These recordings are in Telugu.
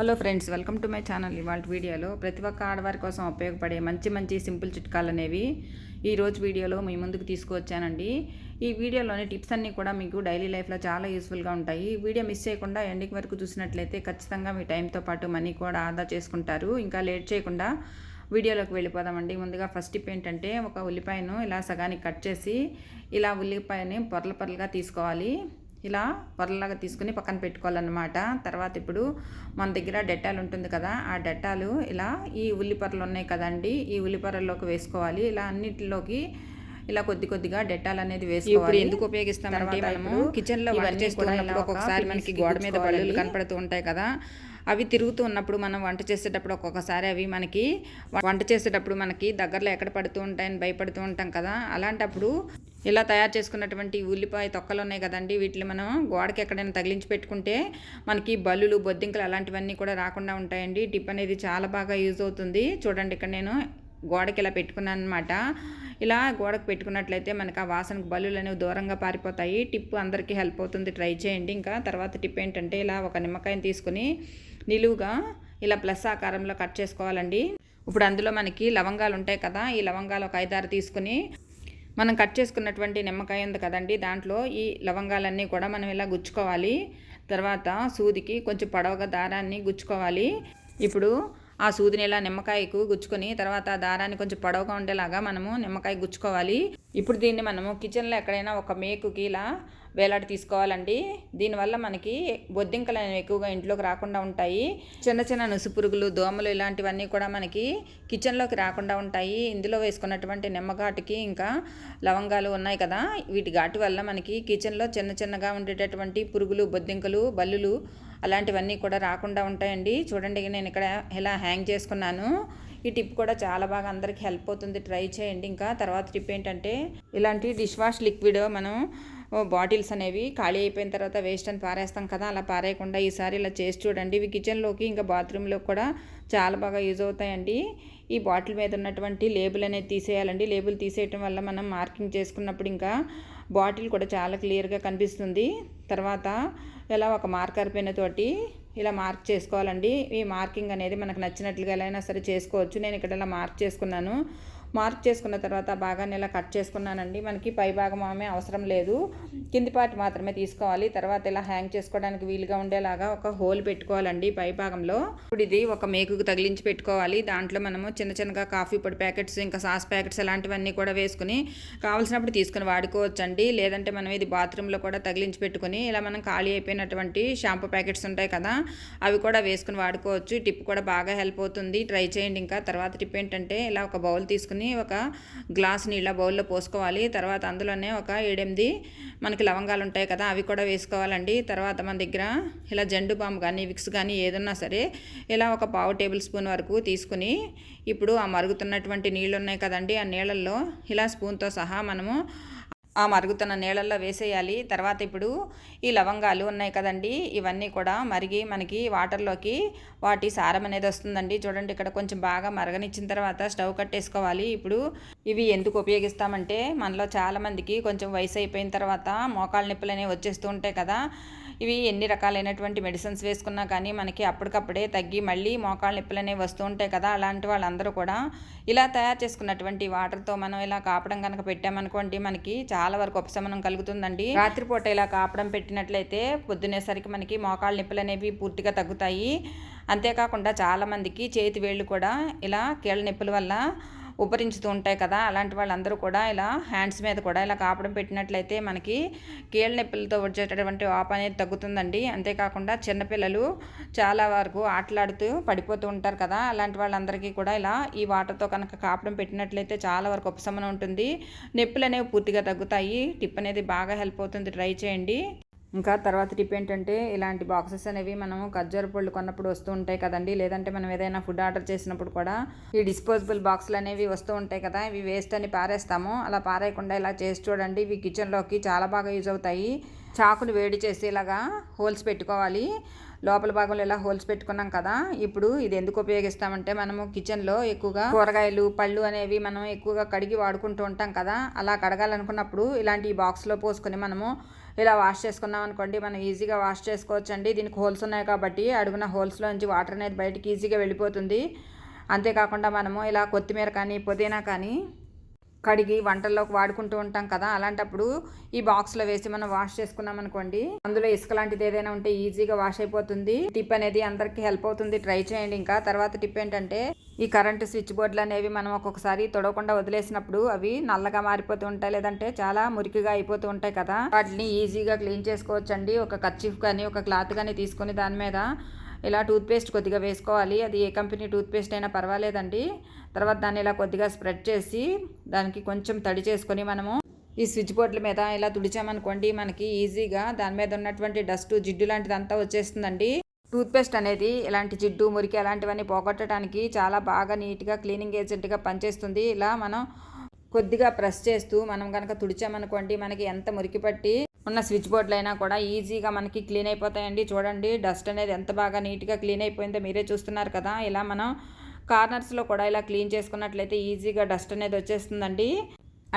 Hello friends welcome to my channel ఇవాళ వీడియోలో ప్రతి ఒక్క ఆడవారి కోసం ఉపయోగపడే మంచి మంచి సింపుల్ చిట్కాలు అనేవి ఈ రోజు వీడియోలో మీ ముందుకు తీసుకువచ్చానండి. ఈ వీడియోలోని టిప్స్ అన్నీ కూడా మీకు డైలీ లైఫ్లో చాలా యూస్ఫుల్గా ఉంటాయి. వీడియో మిస్ చేయకుండా ఎండింగ్ వరకు చూసినట్లయితే ఖచ్చితంగా మీ టైంతో పాటు మనీ కూడా ఆదా చేసుకుంటారు. ఇంకా లేట్ చేయకుండా వీడియోలోకి వెళ్ళిపోదామండి. ముందుగా ఫస్ట్ టిప్ ఏంటంటే ఒక ఉల్లిపాయను ఇలా సగానికి కట్ చేసి ఇలా ఉల్లిపాయని పొరల పొరలుగా తీసుకోవాలి. ఇలా పొరలాగా తీసుకుని పక్కన పెట్టుకోవాలన్నమాట. తర్వాత ఇప్పుడు మన దగ్గర డెట్టాలు ఉంటుంది కదా ఆ డెట్టాలు ఇలా ఈ ఉల్లిపొరలు ఉన్నాయి కదండి ఈ ఉల్లిపొరల్లోకి వేసుకోవాలి. ఇలా అన్నిటిలోకి ఇలా కొద్ది కొద్దిగా డెట్టాల్ అనేది వేసుకోవాలి. ఎందుకు ఉపయోగిస్తామంటే మనము కిచెన్లో వంట చేసుకున్నప్పుడు ఒక్కొక్కసారి మనకి గోడ మీద బళ్ళు కనపడుతూ ఉంటాయి కదా అవి తిరుగుతూ ఉన్నప్పుడు మనం వంట చేసేటప్పుడు ఒక్కొక్కసారి అవి మనకి వంట చేసేటప్పుడు మనకి దగ్గరలో ఎక్కడ పడుతూ ఉంటాయని భయపడుతూ ఉంటాం కదా. అలాంటప్పుడు ఇలా తయారు చేసుకున్నటువంటి ఉల్లిపాయ తొక్కలు ఉన్నాయి కదండి. వీటిని మనం గోడకి ఎక్కడైనా తగిలించి పెట్టుకుంటే మనకి బల్లులు బొద్దింకలు అలాంటివన్నీ కూడా రాకుండా ఉంటాయండి. టిప్ అనేది చాలా బాగా యూజ్ అవుతుంది. చూడండి ఇక్కడ నేను గోడకి ఇలా పెట్టుకున్నాను అనమాట ఇలా గోడకు పెట్టుకున్నట్లయితే మనకు ఆ వాసనకు బల్లులు అనేవి దూరంగా పారిపోతాయి. టిప్ అందరికీ హెల్ప్ అవుతుంది. ట్రై చేయండి. ఇంకా తర్వాత టిప్ ఏంటంటే ఇలా ఒక నిమ్మకాయని తీసుకుని నిలువుగా ఇలా ప్లస్ ఆకారంలో కట్ చేసుకోవాలండి. ఇప్పుడు అందులో మనకి లవంగాలు ఉంటాయి కదా ఈ లవంగాలు ఒక ఐదారు తీసుకుని మనం కట్ చేసుకున్నటువంటి నిమ్మకాయ ఉంది కదండి దాంట్లో ఈ లవంగాలన్నీ కూడా మనం ఇలా గుచ్చుకోవాలి. తర్వాత సూదికి కొంచెం పొడవుగా దారాన్ని గుచ్చుకోవాలి. ఇప్పుడు ఆ సూదిని ఇలా నిమ్మకాయకు గుచ్చుకొని తర్వాత దారాన్ని కొంచెం పొడవుగా ఉండేలాగా మనము నిమ్మకాయ గుచ్చుకోవాలి. ఇప్పుడు దీన్ని మనము కిచెన్లో ఎక్కడైనా ఒక మేకుకి ఇలా వేలాడి తీసుకోవాలండి. దీనివల్ల మనకి బొద్దింకలు అనేవి ఎక్కువగా ఇంట్లోకి రాకుండా ఉంటాయి. చిన్న చిన్న నుసు పురుగులు దోమలు ఇలాంటివన్నీ కూడా మనకి కిచెన్లోకి రాకుండా ఉంటాయి. ఇందులో వేసుకున్నటువంటి నిమ్మఘాటుకి ఇంకా లవంగాలు ఉన్నాయి కదా. వీటి ఘాటు వల్ల మనకి కిచెన్లో చిన్న చిన్నగా ఉండేటటువంటి పురుగులు బొద్దింకలు బల్లులు అలాంటివన్నీ కూడా రాకుండా ఉంటాయండి. చూడండి నేను ఇక్కడ ఇలా హ్యాంగ్ చేసుకున్నాను. ఈ టిప్ కూడా చాలా బాగా అందరికీ హెల్ప్ అవుతుంది. ట్రై చేయండి. ఇంకా తర్వాత టిప్ ఏంటంటే ఇలాంటి డిష్ వాష్ లిక్విడ్ మనం బాటిల్స్ అనేవి ఖాళీ అయిపోయిన తర్వాత వేస్ట్ అని పారేస్తాం కదా అలా పారేయకుండా ఈసారి ఇలా చేసి చూడండి. ఇవి కిచెన్లోకి ఇంకా బాత్రూంలో కూడా చాలా బాగా యూజ్ అవుతాయండి. ఈ బాటిల్ మీద ఉన్నటువంటి లేబుల్ అనేది తీసేయాలండి. లేబుల్ తీసేయటం వల్ల మనం మార్కింగ్ చేసుకున్నప్పుడు ఇంకా బాటిల్ కూడా చాలా క్లియర్గా కనిపిస్తుంది. తర్వాత ఇలా ఒక మార్కర్ పెన్ తోటి ఇలా మార్క్ చేసుకోవాలండి. ఈ మార్కింగ్ అనేది మనకు నచ్చినట్లుగా ఎలా అయినా సరే చేసుకోవచ్చు. నేను ఇక్కడ ఇలా మార్క్ చేసుకున్నాను. మార్క్ చేసుకున్న తర్వాత బాగానే ఇలా కట్ చేసుకున్నానండి. మనకి పై భాగం ఆమె అవసరం లేదు. కింది పార్ట్ మాత్రమే తీసుకోవాలి. తర్వాత ఇలా హ్యాంగ్ చేసుకోవడానికి వీలుగా ఉండేలాగా ఒక హోల్ పెట్టుకోవాలండి పై భాగంలో. ఇప్పుడు ఇది ఒక మేకుకు తగిలించి పెట్టుకోవాలి. దాంట్లో మనము చిన్న చిన్నగా కాఫీ పొడి ప్యాకెట్స్ ఇంకా సాస్ ప్యాకెట్స్ అలాంటివన్నీ కూడా వేసుకుని కావాల్సినప్పుడు తీసుకుని వాడుకోవచ్చండి. లేదంటే మనం ఇది బాత్రూంలో కూడా తగిలించి పెట్టుకుని ఇలా మనం ఖాళీ అయిపోయినటువంటి షాంపూ ప్యాకెట్స్ ఉంటాయి కదా అవి కూడా వేసుకుని వాడుకోవచ్చు. టిప్ కూడా బాగా హెల్ప్ అవుతుంది. ట్రై చేయండి ఇంకా. తర్వాత టిప్ ఏంటంటే ఇలా ఒక బౌల్ తీసుకుని తీసుకుని ఒక గ్లాస్ నీళ్ళ బౌల్లో పోసుకోవాలి. తర్వాత అందులోనే ఒక ఏడెనిమిది మనకి లవంగాలు ఉంటాయి కదా అవి కూడా వేసుకోవాలండి. తర్వాత మన దగ్గర ఇలా జండు బామ్ కానీ విక్స్ కానీ ఏదన్నా సరే ఇలా ఒక పావు టేబుల్ స్పూన్ వరకు తీసుకుని ఇప్పుడు ఆ మరుగుతున్నటువంటి నీళ్ళు ఉన్నాయి కదండి ఆ నీళ్ళల్లో ఇలా స్పూన్తో సహా మనము ఆ మరుగుతున్న నీళ్ళల్లో వేసేయాలి. తర్వాత ఇప్పుడు ఈ లవంగాలు ఉన్నాయి కదండి ఇవన్నీ కూడా మరిగి మనకి వాటర్లోకి వాటి సారం అనేది వస్తుందండి. చూడండి ఇక్కడ కొంచెం బాగా మరగనిచ్చిన తర్వాత స్టవ్ కట్టేసుకోవాలి. ఇప్పుడు ఇవి ఎందుకు ఉపయోగిస్తామంటే మనలో చాలామందికి కొంచెం వయసు అయిపోయిన తర్వాత మోకాళ్ళ నొప్పులు అనేవి వచ్చేస్తూ ఉంటాయి కదా. ఇవి ఎన్ని రకాలైనటువంటి మెడిసిన్స్ వేసుకున్నా కానీ మనకి అప్పటికప్పుడే తగ్గి మళ్ళీ మోకాళ్ళ నొప్పులు అనేవి వస్తూ ఉంటాయి కదా అలాంటి వాళ్ళందరూ కూడా ఇలా తయారు చేసుకున్నటువంటి వాటర్తో మనం ఇలా కాపడం కనుక పెట్టామనుకోండి మనకి చాలా వరకు ఉపశమనం కలుగుతుందండి. రాత్రిపూట ఇలా కాపడం పెట్టినట్లయితే పొద్దునేసరికి మనకి మోకాళ్ళ నొప్పులు అనేవి పూర్తిగా తగ్గుతాయి. అంతేకాకుండా చాలామందికి చేతి వేళ్ళు కూడా ఇలా కీళ్ళ నొప్పుల వల్ల ఉపరించుతూ ఉంటాయి కదా అలాంటి వాళ్ళందరూ కూడా ఇలా హ్యాండ్స్ మీద కూడా ఇలా కాపడం పెట్టినట్లయితే మనకి కీళ్ళ నొప్పులతో వచ్చేటటువంటి వాపు అనేది తగ్గుతుందండి. అంతేకాకుండా చిన్నపిల్లలు చాలా వరకు ఆటలాడుతూ పడిపోతూ ఉంటారు కదా అలాంటి వాళ్ళందరికీ కూడా ఇలా ఈ వాటర్తో కనుక కాపడం పెట్టినట్లయితే చాలా వరకు ఉపశమనం ఉంటుంది. నొప్పులు అనేవి పూర్తిగా తగ్గుతాయి. టిప్ అనేది బాగా హెల్ప్ అవుతుంది. ట్రై చేయండి. ఇంకా తర్వాత టిప్ ఏంటంటే ఇలాంటి బాక్సెస్ అనేవి మనము ఖర్జూర పళ్ళు కొన్నప్పుడు వస్తూ ఉంటాయి కదండి. లేదంటే మనం ఏదైనా ఫుడ్ ఆర్డర్ చేసినప్పుడు కూడా ఈ డిస్పోజబుల్ బాక్సులు అనేవి వస్తూ ఉంటాయి కదా. ఇవి వేస్ట్ అని పారేస్తాము. అలా పారేయకుండా ఇలా చేసి చూడండి. ఇవి కిచెన్లోకి చాలా బాగా యూజ్ అవుతాయి. చాకుని వేడి చేసేలాగా ఇలాగా హోల్స్ పెట్టుకోవాలి. లోపల భాగంలో ఇలా హోల్స్ పెట్టుకున్నాం కదా ఇప్పుడు ఇది ఎందుకు ఉపయోగిస్తామంటే మనము కిచెన్లో ఎక్కువగా కూరగాయలు పళ్ళు అనేవి మనం ఎక్కువగా కడిగి వాడుకుంటూ ఉంటాం కదా అలా కడగాలనుకున్నప్పుడు ఇలాంటి బాక్స్లో పోసుకొని మనము ఇలా వాష్ చేసుకున్నాం అనుకోండి మనం ఈజీగా వాష్ చేసుకోవచ్చు అండి దీనికి హోల్స్ ఉన్నాయి కాబట్టి అడుగున హోల్స్లో నుంచి వాటర్ అనేది బయటికి ఈజీగా వెళ్ళిపోతుంది. అంతేకాకుండా మనము ఇలా కొత్తిమీర కానీ పుదీనా కానీ కడిగి వంటల్లోకి వాడుకుంటూ ఉంటాం కదా అలాంటప్పుడు ఈ బాక్స్లో వేసి మనం వాష్ చేసుకున్నాం అనుకోండి అందులో ఇసుక లాంటిది ఏదైనా ఉంటే ఈజీగా వాష్ అయిపోతుంది. టిప్ అనేది అందరికీ హెల్ప్ అవుతుంది ట్రై చేయండి ఇంకా. తర్వాత టిప్ ఏంటంటే ఈ కరెంటు స్విచ్ బోర్డులు అనేవి మనం ఒక్కొక్కసారి తొడవకుండా వదిలేసినప్పుడు అవి నల్లగా మారిపోతూ ఉంటాయి లేదంటే చాలా మురికిగా అయిపోతూ ఉంటాయి కదా. వాటిని ఈజీగా క్లీన్ చేసుకోవచ్చండి. ఒక కర్చీఫ్ కానీ ఒక క్లాత్ కానీ తీసుకొని దాని మీద ఇలా టూత్పేస్ట్ కొద్దిగా వేసుకోవాలి. అది ఏ కంపెనీ టూత్పేస్ట్ అయినా పర్వాలేదండి. తర్వాత దాన్ని ఇలా కొద్దిగా స్ప్రెడ్ చేసి దానికి కొంచెం తడి చేసుకొని మనము ఈ స్విచ్ బోర్డుల మీద ఇలా తుడిచామనుకోండి మనకి ఈజీగా దాని మీద ఉన్నటువంటి డస్ట్ జిడ్డు లాంటిదంతా వచ్చేస్తుందండి. టూత్పేస్ట్ అనేది ఇలాంటి జిడ్డు మురికి అలాంటివన్నీ పోగొట్టడానికి చాలా బాగా నీట్గా క్లీనింగ్ ఏజెంట్గా పనిచేస్తుంది. ఇలా మనం కొద్దిగా ప్రెస్ చేస్తూ మనం కనుక తుడిచామనుకోండి మనకి ఎంత మురికి పట్టి ఉన్న స్విచ్ బోర్డులు అయినా కూడా ఈజీగా మనకి క్లీన్ అయిపోతాయండి. చూడండి డస్ట్ అనేది ఎంత బాగా నీట్గా క్లీన్ అయిపోయిందో మీరే చూస్తున్నారు కదా. ఇలా మనం కార్నర్స్లో కూడా ఇలా క్లీన్ చేసుకున్నట్లయితే ఈజీగా డస్ట్ అనేది వచ్చేస్తుందండి.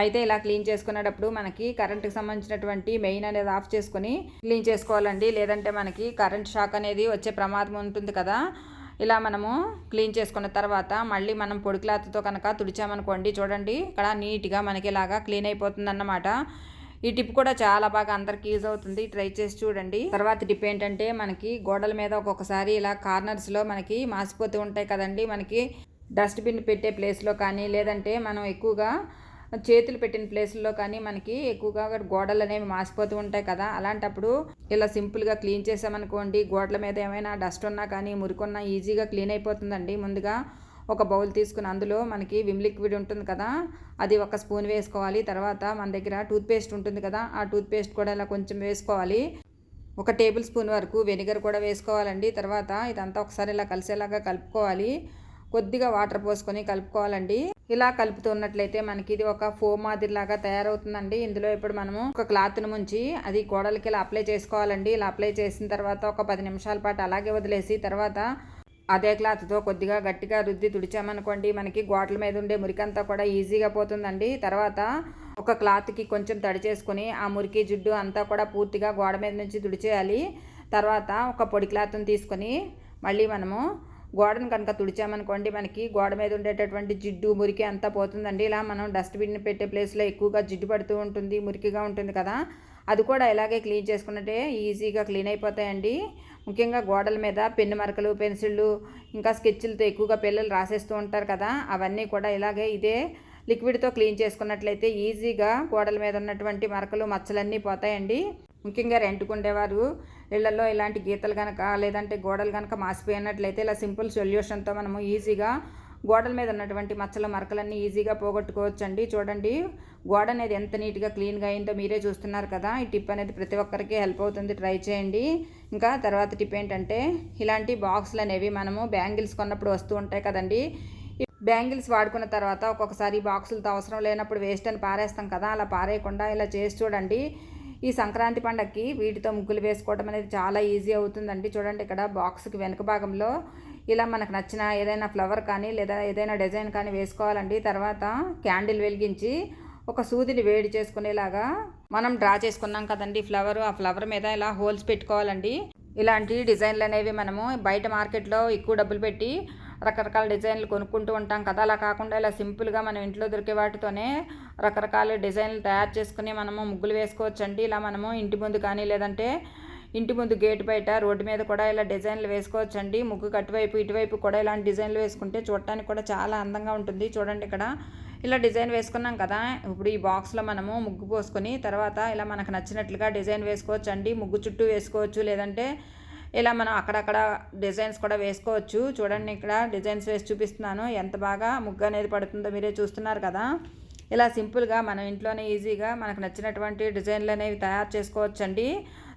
అయితే ఇలా క్లీన్ చేసుకునేటప్పుడు మనకి కరెంట్కి సంబంధించినటువంటి మెయిన్ అనేది ఆఫ్ చేసుకొని క్లీన్ చేసుకోవాలండి. లేదంటే మనకి కరెంట్ షాక్ అనేది వచ్చే ప్రమాదం ఉంటుంది కదా. ఇలా మనము క్లీన్ చేసుకున్న తర్వాత మళ్ళీ మనం పొడి క్లాత్తో కనుక తుడిచామనుకోండి చూడండి ఇక్కడ నీట్గా మనకి ఇలాగా క్లీన్ అయిపోతుంది అన్నమాట ఈ టిప్ కూడా చాలా బాగా అందరికి యూజ్ అవుతుంది. ట్రై చేసి చూడండి. తర్వాత టిప్ ఏంటంటే మనకి గోడల మీద ఒక్కొక్కసారి ఇలా కార్నర్స్లో మనకి మాసిపోతూ ఉంటాయి కదండి. మనకి డస్ట్బిన్ పెట్టే ప్లేస్లో కానీ లేదంటే మనం ఎక్కువగా చేతులు పెట్టిన ప్లేస్లో కానీ మనకి ఎక్కువగా గోడలు అనేవి మాసిపోతూ ఉంటాయి కదా. అలాంటప్పుడు ఇలా సింపుల్గా క్లీన్ చేసామనుకోండి గోడల మీద ఏమైనా డస్ట్ ఉన్నా కానీ మురికున్నా ఈజీగా క్లీన్ అయిపోతుందండి. ముందుగా ఒక బౌల్ తీసుకుని అందులో మనకి విమ్ లిక్విడ్ ఉంటుంది కదా అది ఒక స్పూన్ వేసుకోవాలి. తర్వాత మన దగ్గర టూత్పేస్ట్ ఉంటుంది కదా ఆ టూత్పేస్ట్ కూడా ఇలా కొంచెం వేసుకోవాలి. ఒక టేబుల్ స్పూన్ వరకు వెనిగర్ కూడా వేసుకోవాలండి. తర్వాత ఇదంతా ఒకసారి ఇలా కలిసేలాగా కలుపుకోవాలి. కొద్దిగా వాటర్ పోసుకొని కలుపుకోవాలండి. ఇలా కలుపుతున్నట్లయితే మనకి ఇది ఒక ఫోమ్ మాదిరిలాగా తయారవుతుందండి. ఇందులో ఇప్పుడు మనము ఒక క్లాత్ను ముంచి అది గోడలకి ఇలా అప్లై చేసుకోవాలండి. ఇలా అప్లై చేసిన తర్వాత ఒక పది నిమిషాల పాటు అలాగే వదిలేసి తర్వాత అదే క్లాత్తో కొద్దిగా గట్టిగా రుద్ది తుడిచామనుకోండి మనకి గోడల మీద ఉండే మురికంతా కూడా ఈజీగా పోతుందండి. తర్వాత ఒక క్లాత్కి కొంచెం తడి చేసుకుని ఆ మురికి జిడ్డు అంతా కూడా పూర్తిగా గోడ మీద నుంచి తుడిచేయాలి. తర్వాత ఒక పొడి క్లాత్ని తీసుకొని మళ్ళీ మనము గోడను కనుక తుడిచామనుకోండి మనకి గోడ మీద ఉండేటటువంటి జిడ్డు మురికి అంతా పోతుందండి. ఇలా మనం డస్ట్బిన్ పెట్టే ప్లేస్లో ఎక్కువగా జిడ్డు పడుతూ ఉంటుంది మురికిగా ఉంటుంది కదా. అది కూడా ఇలాగే క్లీన్ చేసుకున్నట్టే ఈజీగా క్లీన్ అయిపోతాయండి. ముఖ్యంగా గోడల మీద పెన్ను మరకలు పెన్సిళ్ళు ఇంకా స్కెచ్లతో ఎక్కువగా పిల్లలు రాసేస్తూ ఉంటారు కదా. అవన్నీ కూడా ఇలాగే ఇదే లిక్విడ్తో క్లీన్ చేసుకున్నట్లయితే ఈజీగా గోడల మీద ఉన్నటువంటి మరకలు మచ్చలన్నీ పోతాయండి. ముఖ్యంగా రెంట్కుండేవారు ఇళ్ళలో ఇలాంటి గీతలు కనుక లేదంటే గోడలు కనుక మాసిపోయినట్లయితే ఇలా సింపుల్ సొల్యూషన్తో మనము ఈజీగా గోడల మీద ఉన్నటువంటి మచ్చల మరకలన్నీ ఈజీగా పోగొట్టుకోవచ్చండి. చూడండి గోడ అనేది ఎంత నీట్గా క్లీన్గా అయిందో మీరే చూస్తున్నారు కదా. ఈ టిప్ అనేది ప్రతి ఒక్కరికి హెల్ప్ అవుతుంది. ట్రై చేయండి. ఇంకా తర్వాత టిప్ ఏంటంటే ఇలాంటి బాక్సులు అనేవి మనము బ్యాంగిల్స్ కొన్నప్పుడు వస్తూ ఉంటాయి కదండి. బ్యాంగిల్స్ వాడుకున్న తర్వాత ఒక్కొక్కసారి బాక్సులతో అవసరం లేనప్పుడు వేస్ట్ అని పారేస్తాం కదా. అలా పారేయకుండా ఇలా చేసి చూడండి. ఈ సంక్రాంతి పండగకి వీటితో ముగ్గులు వేసుకోవడం అనేది చాలా ఈజీ అవుతుందండి. చూడండి ఇక్కడ బాక్స్కి వెనుక భాగంలో ఇలా మనకు నచ్చిన ఏదైనా ఫ్లవర్ కానీ లేదా ఏదైనా డిజైన్ కానీ వేసుకోవాలండి. తర్వాత క్యాండిల్ వెలిగించి ఒక సూదిని వేడి చేసుకునేలాగా మనం డ్రా చేసుకున్నాం కదండి ఫ్లవర్. ఆ ఫ్లవర్ మీద ఇలా హోల్స్ పెట్టుకోవాలండి. ఇలాంటి డిజైన్లు అనేవి మనము బయట మార్కెట్లో ఎక్కువ డబ్బులు పెట్టి రకరకాల డిజైన్లు కొనుక్కుంటూ ఉంటాం కదా. అలా కాకుండా ఇలా సింపుల్గా మనం ఇంట్లో దొరికే వాటితోనే రకరకాల డిజైన్లు తయారు చేసుకుని మనము ముగ్గులు వేసుకోవచ్చండి. ఇలా మనము ఇంటి ముందు కానీ లేదంటే ఇంటి ముందు గేట్ బయట రోడ్డు మీద కూడా ఇలా డిజైన్లు వేసుకోవచ్చండి. ముగ్గు కటువైపు ఇటువైపు కూడా ఇలాంటి డిజైన్లు వేసుకుంటే చూడటానికి కూడా చాలా అందంగా ఉంటుంది. చూడండి ఇక్కడ. ఇలా డిజైన్ వేసుకున్నాం కదా. ఇప్పుడు ఈ బాక్స్లో మనము ముగ్గు పోసుకొని తర్వాత ఇలా మనకు నచ్చినట్లుగా డిజైన్ వేసుకోవచ్చు అండి ముగ్గు చుట్టూ వేసుకోవచ్చు. లేదంటే ఇలా మనం అక్కడక్కడ డిజైన్స్ కూడా వేసుకోవచ్చు. చూడండి ఇక్కడ డిజైన్స్ వేసి చూపిస్తున్నాను. ఎంత బాగా ముగ్గు అనేది పడుతుందో మీరే చూస్తున్నారు కదా. ఇలా సింపుల్గా మనం ఇంట్లోనే ఈజీగా మనకు నచ్చినటువంటి డిజైన్లు అనేవి తయారు చేసుకోవచ్చండి.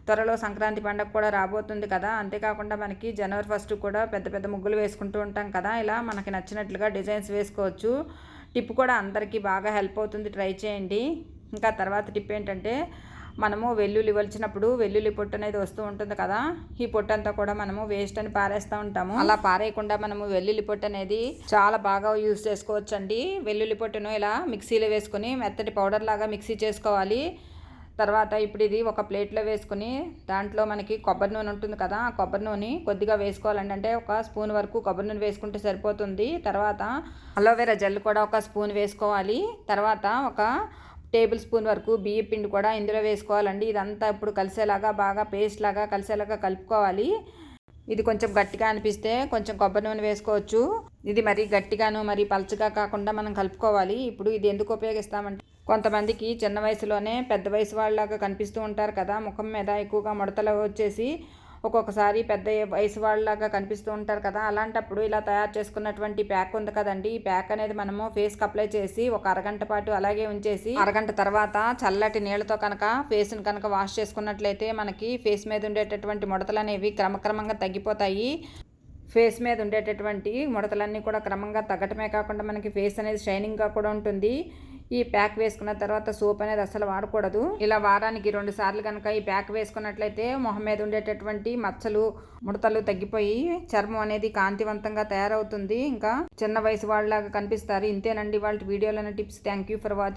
త్వరలో సంక్రాంతి పండుగ కూడా రాబోతుంది కదా. అంతేకాకుండా మనకి జనవరి ఫస్ట్ కూడా పెద్ద పెద్ద ముగ్గులు వేసుకుంటూ ఉంటాం కదా. ఇలా మనకి నచ్చినట్లుగా డిజైన్స్ వేసుకోవచ్చు. టిప్ కూడా అందరికీ బాగా హెల్ప్ అవుతుంది. ట్రై చేయండి. ఇంకా తర్వాత టిప్ ఏంటంటే మనము వెల్లుల్లి వలిచినప్పుడు వెల్లుల్లి పొట్టు అనేది వస్తూ ఉంటుంది కదా ఈ పొట్టు అంతా కూడా మనము వేస్ట్ అని పారేస్తూ ఉంటాము. అలా పారేయకుండా మనము వెల్లుల్లి పొట్టు అనేది చాలా బాగా యూస్ చేసుకోవచ్చు అండి వెల్లుల్లి పొట్టును ఇలా మిక్సీలో వేసుకొని మెత్తటి పౌడర్ లాగా మిక్సీ చేసుకోవాలి. తర్వాత ఇప్పుడు ఇది ఒక ప్లేట్లో వేసుకుని దాంట్లో మనకి కొబ్బరి నూనె ఉంటుంది కదా ఆ కొబ్బరి నూనె కొద్దిగా వేసుకోవాలండి. అంటే ఒక స్పూన్ వరకు కొబ్బరి నూనె వేసుకుంటే సరిపోతుంది. తర్వాత అలోవెరా జెల్ కూడా ఒక స్పూన్ వేసుకోవాలి. తర్వాత ఒక టేబుల్ స్పూన్ వరకు బియ్యం పిండి కూడా ఇందులో వేసుకోవాలండి. ఇదంతా ఇప్పుడు కలిసేలాగా బాగా పేస్ట్ లాగా కలిసేలాగా కలుపుకోవాలి. ఇది కొంచెం గట్టిగా అనిపిస్తే కొంచెం కొబ్బరి నూనె వేసుకోవచ్చు. ఇది మరి గట్టిగాను మరి పలచగా కాకుండా మనం కలుపుకోవాలి. ఇప్పుడు ఇది ఎందుకు ఉపయోగిస్తామంటే కొంతమందికి చిన్న వయసులోనే పెద్ద వయసు వాళ్ళలాగా కనిపిస్తూ ఉంటారు కదా. ముఖం మీద ఎక్కువగా ముడతలు వచ్చేసి ఒక్కొక్కసారి పెద్ద వయసు వాళ్ళలాగా కనిపిస్తూ ఉంటారు కదా అలాంటప్పుడు ఇలా తయారు చేసుకున్నటువంటి ప్యాక్ ఉంది కదండి. ఈ ప్యాక్ అనేది మనము ఫేస్కి అప్లై చేసి ఒక అరగంట పాటు అలాగే ఉంచేసి అరగంట తర్వాత చల్లటి నీళ్ళతో కనుక ఫేస్ని కనుక వాష్ చేసుకున్నట్లయితే మనకి ఫేస్ మీద ఉండేటటువంటి ముడతలు అనేవి క్రమక్రమంగా తగ్గిపోతాయి. ఫేస్ మీద ఉండేటటువంటి ముడతలన్నీ కూడా క్రమంగా తగ్గటమే కాకుండా మనకి ఫేస్ అనేది షైనింగ్గా కూడా ఉంటుంది. ఈ ప్యాక్ వేసుకున్న తర్వాత సోప్ అనేది అసలు వాడకూడదు. ఇలా వారానికి రెండు సార్లు కనుక ఈ ప్యాక్ వేసుకున్నట్లయితే మొహం మీద ఉండేటటువంటి మచ్చలు ముడతలు తగ్గిపోయి చర్మం అనేది కాంతివంతంగా తయారవుతుంది. ఇంకా చిన్న వయసు వాళ్ళలాగా కనిపిస్తారు. ఇంతేనండి వాళ్ళ వీడియోలో tips. Thank you for watching